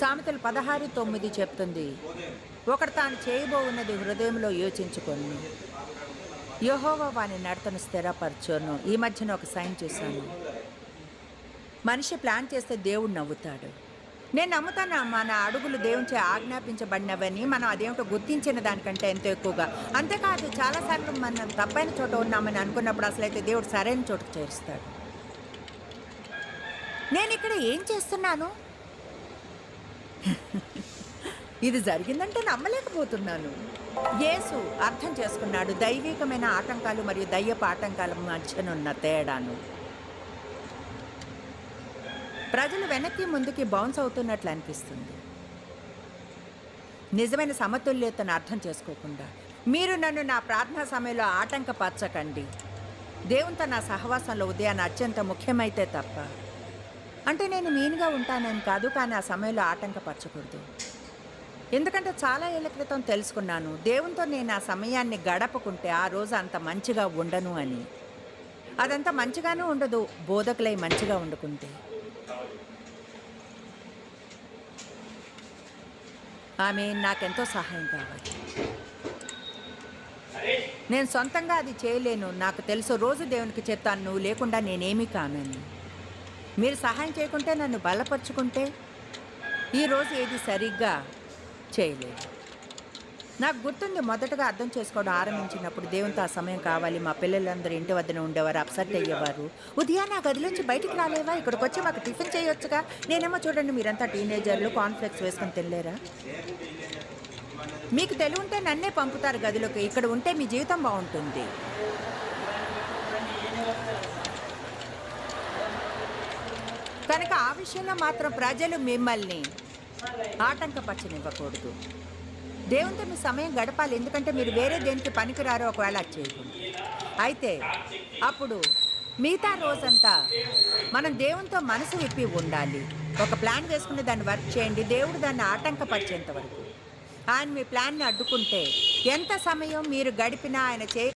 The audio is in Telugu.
సామెతలు పదహారు తొమ్మిది చెప్తుంది. ఒకడు తాను చేయబోవున్నది హృదయంలో యోచించుకొని యహోవా వాని నడతను స్థిరపరచోను. ఈ మధ్యన ఒక సైన్ చేశాను. మనిషి ప్లాన్ చేస్తే దేవుడు నవ్వుతాడు. నేను నమ్ముతాను మన అడుగులు దేవునిచే ఆజ్ఞాపించబడినవని మనం అదేమిటో గుర్తించిన దానికంటే ఎంతో ఎక్కువగా. అంతేకాదు చాలాసార్లు మనం తప్పైన చోట ఉన్నామని అనుకున్నప్పుడు అసలైతే దేవుడు సరైన చోటుకు చేరుస్తాడు. నేను ఇక్కడ ఏం చేస్తున్నాను? ఇది జరిగిందంటే నమ్మలేకపోతున్నాను. యేసు అర్థం చేసుకున్నాడు దైవికమైన ఆటంకాలు మరియు దయ్యపు ఆటంకాల మధ్యనున్న తేడాను. ప్రజలు వెనక్కి ముందుకి బౌన్స్ అవుతున్నట్లు అనిపిస్తుంది. నిజమైన సమతుల్యతను అర్థం చేసుకోకుండా మీరు నన్ను నా ప్రార్థనా సమయంలో ఆటంకపరచకండి. దేవునితో నా సహవాసంలో ఉదయాన్ని అత్యంత ముఖ్యమైతే తప్ప అంటే నేను మెయిన్గా ఉంటానని కాదు కానీ ఆ సమయంలో ఆటంకపరచకూడదు. ఎందుకంటే చాలా ఏళ్ళ క్రితం తెలుసుకున్నాను దేవునితో నేను ఆ సమయాన్ని గడపకుంటే ఆ రోజు అంత మంచిగా ఉండను అని. అదంతా మంచిగానే ఉండదు బోధకులై మంచిగా వండుకుంటే. ఆమె నాకెంతో సహాయం కావాలి. నేను సొంతంగా అది చేయలేను నాకు తెలుసు రోజు దేవునికి చెప్తాను నువ్వు లేకుండా నేనేమీ కానని. మీరు సహాయం చేయకుంటే నన్ను బలపరుచుకుంటే ఈరోజు ఏది సరిగ్గా చేయలేదు. నాకు గుర్తుంది మొదటగా అర్థం చేసుకోవడం ఆరంభించినప్పుడు దేవునితో ఆ సమయం కావాలి మా పిల్లలందరూ ఇంటి వద్దన ఉండేవారు అప్సెట్ అయ్యేవారు. ఉదయాన్న నా గదిలోంచి బయటికి రాలేవా? ఇక్కడికి వచ్చి మాకు టిఫిన్ చేయొచ్చుగా? నేనేమో చూడండి మీరంతా టీనేజర్లు కాన్ఫ్లెక్స్ వేసుకొని తినలేరా? మీకు తెలివి ఉంటే నన్నే పంపుతారు గదిలోకి. ఇక్కడ ఉంటే మీ జీవితం బాగుంటుంది. కనుక ఆ విషయంలో మాత్రం ప్రజలు మిమ్మల్ని ఆటంకపరచనివ్వకూడదు. దేవునితో మీ సమయం గడపాలి. ఎందుకంటే మీరు వేరే దేనికి పనికిరారో ఒకవేళ అది చేయకుండా అయితే అప్పుడు మిగతా రోజంతా మనం దేవునితో మనసు విప్పి ఉండాలి. ఒక ప్లాన్ వేసుకుని దాన్ని వర్క్ చేయండి. దేవుడు దాన్ని ఆటంకపరిచేంత వరకు. ఆయన మీ ప్లాన్ని అడ్డుకుంటే ఎంత సమయం మీరు గడిపినా ఆయన చేయ